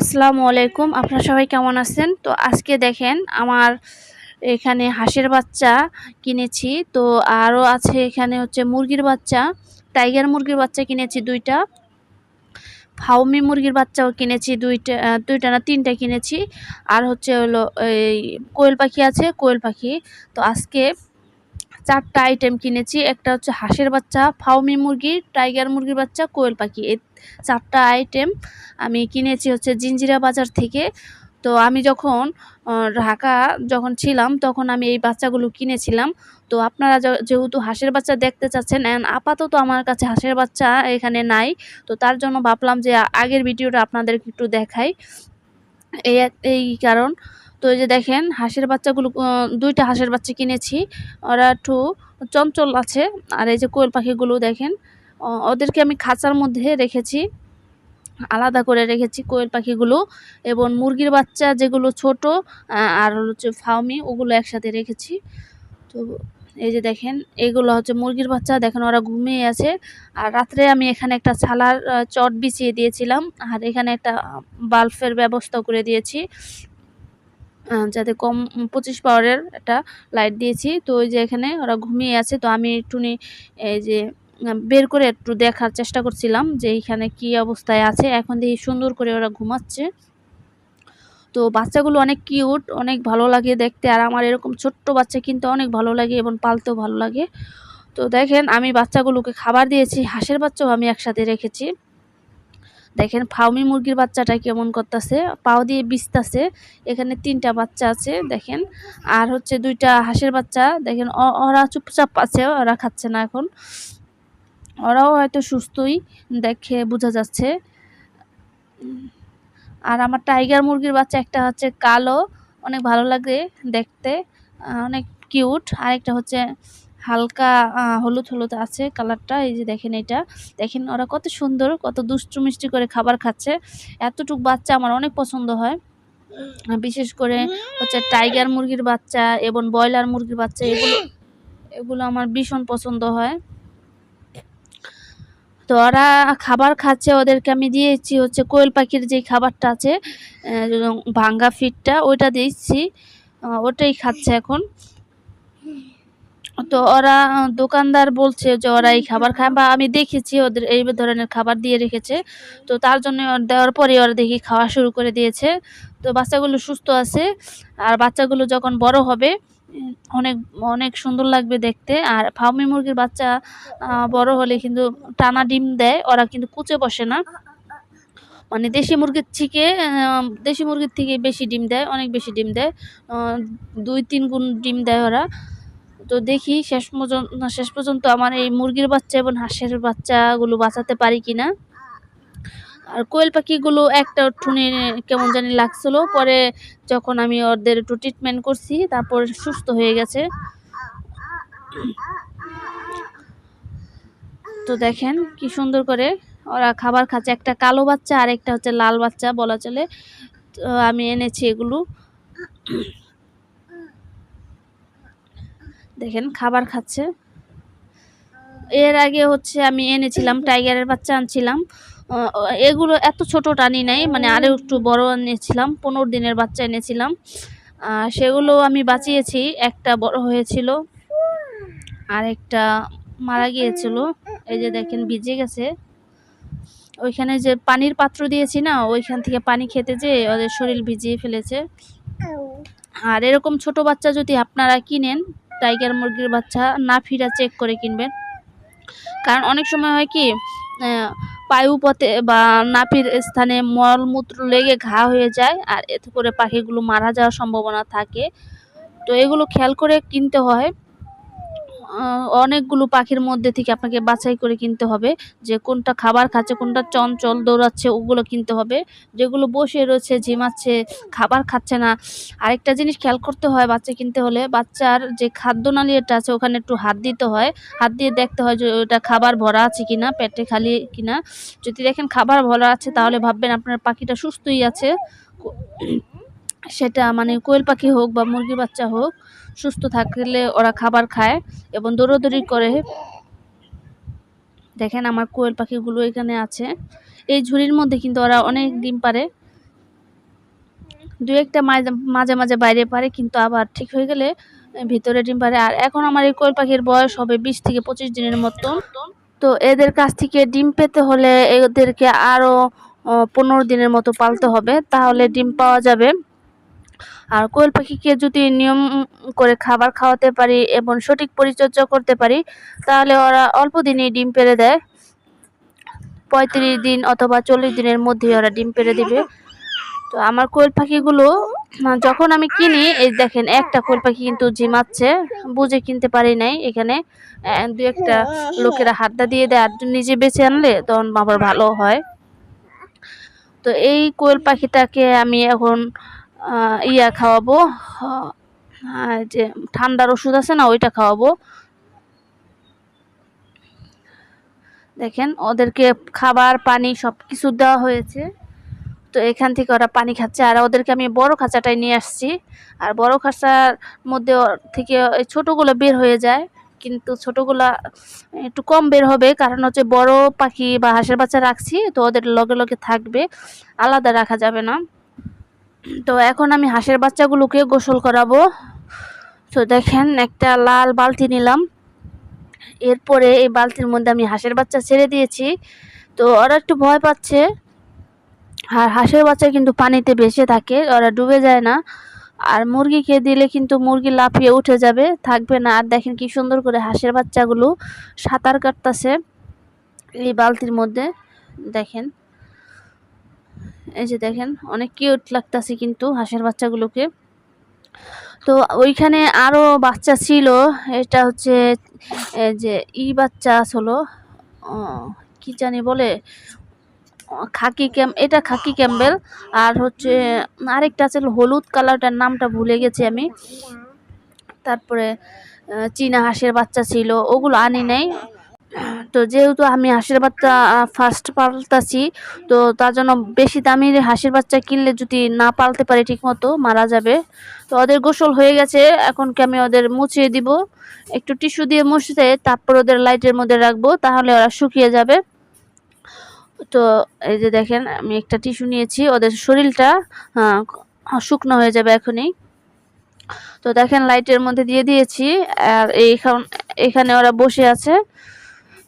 আসসালামু আলাইকুম। আপনারা সবাই কেমন আছেন? তো আজকে দেখেন আমার এখানে হাঁসের বাচ্চা কিনেছি। তো আরও আছে এখানে হচ্ছে মুরগির বাচ্চা, টাইগার মুরগির বাচ্চা কিনেছি দুইটা, ফাউমি মুরগির বাচ্চাও কিনেছি দুইটা দুইটা না তিনটা কিনেছি। আর হচ্ছে হলো এই কোয়েল পাখি আছে, কোয়েল পাখি। তো আজকে চারটা আইটেম কিনেছি। একটা হচ্ছে হাঁসের বাচ্চা ফাউমি মুরগি টাইগার মুরগির বাচ্চা, কোয়েল পাখি। এই চারটা আইটেম আমি কিনেছি হচ্ছে জিঞ্জিরা বাজার থেকে। তো আমি যখন ঢাকা যখন ছিলাম, তখন আমি এই বাচ্চাগুলো কিনেছিলাম। তো আপনারা যেহেতু হাঁসের বাচ্চা দেখতে চাচ্ছেন অ্যান্ড আপাতত আমার কাছে হাঁসের বাচ্চা এখানে নাই। তো তার জন্য ভাবলাম যে, আগের ভিডিওটা আপনাদেরকে একটু দেখাই। এই এই কারণ তো এই যে দেখেন, হাঁসের বাচ্চাগুলো দুইটা হাঁসের বাচ্চা কিনেছি। ওরা একটু চঞ্চল আছে। আর এই যে কোয়েল পাখিগুলো দেখেন ওদেরকে আমি খাঁচার মধ্যে রেখেছি। আলাদা করে রেখেছি কোয়েল পাখিগুলো। এবং মুরগির বাচ্চা যেগুলো ছোট আর হচ্ছে ফাউমি ওগুলো একসাথে রেখেছি। তো এই যে দেখেন, এগুলো হচ্ছে মুরগির বাচ্চা। দেখেন ওরা ঘুমিয়ে আছে। আর রাত্রে আমি এখানে একটা ছালার চট বিছিয়ে দিয়েছিলাম। আর এখানে একটা বাল্বের ব্যবস্থা করে দিয়েছি। যাতে কম পঁচিশ পাওয়ারের একটা লাইট দিয়েছি। তো ওই যে এখানে ওরা ঘুমিয়ে আছে, তো আমি একটুনি এই যে বের করে একটু দেখার চেষ্টা করছিলাম যে এইখানে কি অবস্থায় আছে। এখন দেখি সুন্দর করে ওরা ঘুমাচ্ছে। তো বাচ্চাগুলো অনেক কিউট অনেক ভালো লাগে দেখতে। আর আমার এরকম ছোট্ট বাচ্চা কিন্তু অনেক ভালো লাগে এবং পালতেও ভালো লাগে। তো দেখেন, আমি বাচ্চাগুলোকে খাবার দিয়েছি, হাঁসের বাচ্চাও আমি একসাথে রেখেছি। দেখেন ফাউমি মুরগির বাচ্চাটা কেমন করতেছে? পাও দিয়ে বিছতাছে। এখানে তিনটা বাচ্চা আছে, দেখেন। আর হচ্ছে দুইটা হাঁসের বাচ্চা, দেখেন ওরা চুপচাপ আছে, ওরা খাচ্ছে না এখন। ওরাও হয়তো সুস্থই দেখে বোঝা যাচ্ছে। আর আমার টাইগার মুরগির বাচ্চা একটা হচ্ছে কালো, অনেক ভালো লাগে দেখতে অনেক কিউট। আরেকটা হচ্ছে হালকা হলুদ হলুদ আছে কালারটা, এই যে দেখেন এটা। দেখেন ওরা কত সুন্দর, কত দুষ্টু মিষ্টি করে খাবার খাচ্ছে। এতটুক বাচ্চা আমার অনেক পছন্দ হয়। বিশেষ করে হচ্ছে টাইগার মুরগির বাচ্চা এবং ব্রয়লার মুরগির বাচ্চা, এগুলো এগুলো আমার ভীষণ পছন্দ হয়। তো ওরা খাবার খাচ্ছে, ওদেরকে আমি দিয়েছি হচ্ছে কোয়েল পাখির যে খাবারটা আছে ভাঙ্গা ফিটটা, ওইটা দিচ্ছি ওটাই খাচ্ছে এখন। তো ওরা দোকানদার বলছে যে ওরা এই খাবার খায় বা আমি দেখেছি ওদের এই ধরনের খাবার দিয়ে রেখেছে। তো তার জন্য দেওয়ার পরে ওরা দেখি খাওয়া শুরু করে দিয়েছে। তো বাচ্চাগুলো সুস্থ আছে আর বাচ্চাগুলো যখন বড় হবে, অনেক অনেক সুন্দর লাগবে দেখতে। আর ফার্মি মুরগির বাচ্চা বড় হলে কিন্তু টানা ডিম দেয়, ওরা কিন্তু কুচে বসে না। মানে দেশি মুরগির থেকে দেশি মুরগির থেকে বেশি ডিম দেয়, অনেক বেশি ডিম দেয় দুই, তিন গুণ ডিম দেয় ওরা। তো দেখি শেষ পর্যন্ত শেষ পর্যন্ত আমার এই মুরগির বাচ্চা এবং হাঁসের বাচ্চাগুলো বাঁচাতে পারি কিনা। আর কোয়েল পাখিগুলো একটা ঠুনে কেমন জানি লাগছিল। পরে যখন আমি ওদের একটু ট্রিটমেন্ট করছি, তারপর সুস্থ হয়ে গেছে। তো দেখেন কি সুন্দর করে ওরা খাবার খাচ্ছে। একটা কালো বাচ্চা আর একটা হচ্ছে লাল বাচ্চা বলা চলে। তো আমি এনেছি এগুলো। দেখেন খাবার খাচ্ছে। এর আগে হচ্ছে আমি এনেছিলাম টাইগারের বাচ্চা আনছিলাম। এগুলো এত ছোট টানি নাই মানে আরও একটু বড় এনেছিলাম পনেরো দিনের বাচ্চা এনেছিলাম। সেগুলো আমি বাঁচিয়েছি একটা বড় হয়েছিল আর একটা মারা গিয়েছিল। এই যে দেখেন ভিজে গেছে। ওইখানে যে পানির পাত্র দিয়েছি না ওইখান থেকে পানি খেতে যে ওদের শরীর ভিজিয়ে ফেলেছে। আর এরকম ছোট বাচ্চা যদি আপনারা কিনেন টাইগার মুরগির বাচ্চা না ফিরা চেক করে কিনবেন। কারণ অনেক সময় হয় কি পায়ুপথে বা নাপির স্থানে মলমূত্র লেগে ঘা হয়ে যায় আর এতে করে পাখিগুলো মারা যাওয়ার সম্ভাবনা থাকে। তো এগুলো খেয়াল করে কিনতে হয়। অনেকগুলো পাখির মধ্যে থেকে আপনাকে বাছাই করে কিনতে হবে। যে কোনটা খাবার খাচ্ছে, কোনটা চঞ্চল দৌড়াচ্ছে, ওগুলো কিনতে হবে। যেগুলো বসে রয়েছে, ঝিমাচ্ছে, খাবার খাচ্ছে না। আরেকটা জিনিস খেয়াল করতে হয় বাচ্চা কিনতে হলে, বাচ্চার যে খাদ্যনালীটা আছে, ওখানে একটু হাত দিতে হয়। হাত দিয়ে দেখতে হয় যে ওটা খাবার ভরা আছে কিনা, পেটে খালি কিনা। যদি দেখেন খাবার ভরা আছে, তাহলে ভাববেন আপনার পাখিটা সুস্থই আছে। সেটা মানে কোয়েল পাখি হোক বা মুরগি বাচ্চা হোক সুস্থ থাকলে ওরা খাবার খায় এবং দৌড়াদৌড়ি করে। দেখেন আমার কোয়েল পাখিগুলো এখানে আছে। এই ঝুড়ির মধ্যে কিন্তু ওরা অনেক ডিম পারে দু একটা মাঝে মাঝে বাইরে পারে কিন্তু আবার ঠিক হয়ে গেলে ভিতরে ডিম পারে আর এখন আমার এই কোয়েল পাখির বয়স হবে বিশ থেকে পঁচিশ দিনের মতো। তো এদের কাছ থেকে ডিম পেতে হলে এদেরকে আরও পনেরো দিনের মতো পালতে হবে। তাহলে ডিম পাওয়া যাবে। আর কোয়েল পাখিকে যদি নিয়ম করে খাবার খাওয়াতে পারি এবং সঠিক পরিচর্যা করতে পারি, তাহলে ওরা অল্প দিনেই ডিম পেড়ে দেয়। পঁয়ত্রিশ দিন অথবা চল্লিশ দিনের মধ্যে ওরা ডিম পেড়ে দিবে। তো আমার কোয়েল পাখিগুলো যখন আমি কিনি, এই দেখেন, একটা কোয়েল পাখি কিন্তু ঝিমাচ্ছে, বুঝে কিনতে পারি নাই এখানে। দু একটা লোকেরা হাতটা দিয়ে দেয়, আর নিজে বেছে আনলে তখন আবার ভালো হয়। তো এই কোয়েল পাখিটাকে আমি এখন ইয়া খাওয়াবো। যে ঠান্ডার ওষুধ আছে না, ওইটা খাওয়াবো। দেখেন, ওদেরকে খাবার, পানি সব কিছু দেওয়া হয়েছে। তো এখান থেকে ওরা পানি খাচ্ছে। আর ওদেরকে আমি বড় খাঁচাটাই নিয়ে আসছি। আর বড় খাঁচার মধ্যে থেকে ছোটোগুলো বের হয়ে যায়। কিন্তু ছোটোগুলা একটু কম বের হবে। কারণ হচ্ছে বড় পাখি বা হাঁসের বাচ্চা রাখছি, তো ওদের লগে লগে থাকবে। আলাদা রাখা যাবে না। তো এখন আমি হাঁসের বাচ্চাগুলোকে গোসল করাবো। তো দেখেন, একটা লাল বালতি নিলাম। এরপরে এই বালতির মধ্যে আমি হাঁসের বাচ্চা ছেড়ে দিয়েছি। তো ওরা একটু ভয় পাচ্ছে। আর হাঁসের বাচ্চা কিন্তু পানিতে ভেসে থাকে, ওরা ডুবে যায় না। আর মুরগিকে দিলে কিন্তু মুরগি লাফিয়ে উঠে যাবে, থাকবে না। আর দেখেন কি সুন্দর করে হাঁসের বাচ্চাগুলো সাঁতার কাটতেছে এই বালতির মধ্যে। দেখেন এই যে দেখেন, অনেক কিউট লাগতেছে কিন্তু হাঁসের বাচ্চাগুলোকে। তো ওইখানে আরও বাচ্চা ছিল, এটা হচ্ছে যে ই বাচ্চা হলো কি জানি বলে খাকি ক্যাম, এটা খাকি ক্যাম্বেল, আর হচ্ছে, আরেকটা আছে হলুদ কালারটার নামটা ভুলে গেছি আমি। তারপরে চীনা হাঁসের বাচ্চা ছিল, ওগুলো আনি নাই। তো যেহেতু আমি হাঁসের বাচ্চা ফার্স্ট পালতাছি, তো তার জন্য বেশি দামি হাঁসের বাচ্চা কিনলে যদি না পালতে পারি ঠিকমতো, মারা যাবে। তো ওদের গোসল হয়ে গেছে, এখন কি আমি ওদের মুছিয়ে দিব? একটু টিস্যু দিয়ে মুছতে, তারপর ওদের লাইটের মধ্যে রাখব, তাহলে ওরা শুকিয়ে যাবে। তো এই যে দেখেন, আমি একটা টিস্যু নিয়েছি, ওদের শরীরটা শুকনো হয়ে যাবে এখনই। তো দেখেন, লাইটের মধ্যে দিয়ে দিয়েছি, আর এইখান এখানে ওরা বসে আছে।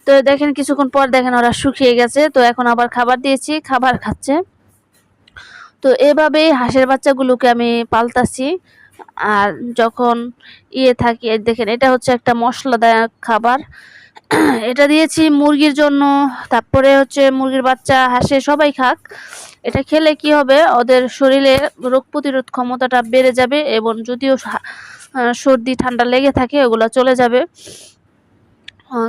তো দেখেন কিছুক্ষণ পর দেখেন ওরা শুকিয়ে গেছে। তো এখন আবার খাবার দিয়েছি, খাবার খাচ্ছে। তো এভাবেই হাঁসের বাচ্চাগুলোকে আমি পাল্টাছি আর যখন ইয়ে থাকি দেখেন, এটা হচ্ছে একটা মশলাদায়ক খাবার। এটা দিয়েছি মুরগির জন্য, তারপরে হচ্ছে মুরগির বাচ্চা, হাঁসে সবাই খাক। এটা খেলে কি হবে? ওদের শরীরে রোগ প্রতিরোধ ক্ষমতাটা বেড়ে যাবে এবং যদিও সর্দি, ঠান্ডা লেগে থাকে, ওগুলো চলে যাবে।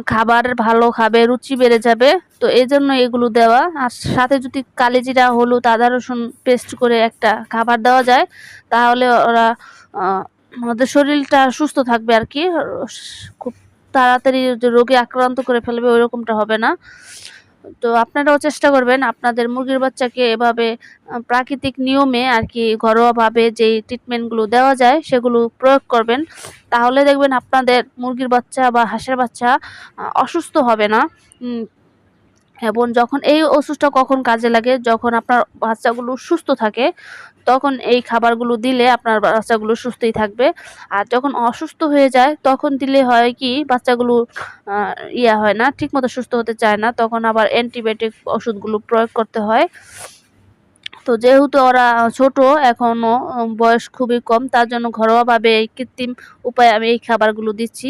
খাবার ভালো খাবে, রুচি বেড়ে যাবে। তো এই জন্য এগুলো দেওয়া। আর সাথে যদি কালিজিরা হলুদ, আদা, রসুন পেস্ট করে একটা খাবার দেওয়া যায়, তাহলে ওরা আমাদের শরীরটা সুস্থ থাকবে আর কি। খুব তাড়াতাড়ি রোগে আক্রান্ত করে ফেলবে ওই রকমটা হবে না। তো আপনারাও চেষ্টা করবেন আপনাদের মুরগির বাচ্চাকে এভাবে প্রাকৃতিক নিয়মে আর কি ঘরোয়াভাবে যেই ট্রিটমেন্টগুলো দেওয়া যায় সেগুলো প্রয়োগ করবেন। তাহলে দেখবেন আপনাদের মুরগির বাচ্চা বা হাঁসের বাচ্চা অসুস্থ হবে না। এবং যখন এই ওষুধটা কখন কাজে লাগে, যখন আপনার বাচ্চাগুলো সুস্থ থাকে, তখন এই খাবারগুলো দিলে আপনার বাচ্চাগুলো সুস্থই থাকবে। আর যখন অসুস্থ হয়ে যায়, তখন দিলে হয় কি, বাচ্চাগুলো ইয়া হয় না, ঠিকমতো সুস্থ হতে চায় না, তখন আবার অ্যান্টিবায়োটিক ওষুধগুলো প্রয়োগ করতে হয়। তো যেহেতু ওরা ছোট এখনও বয়স খুবই কম, তার জন্য ঘরোয়াভাবে কৃত্রিম উপায়ে আমি এই খাবারগুলো দিচ্ছি।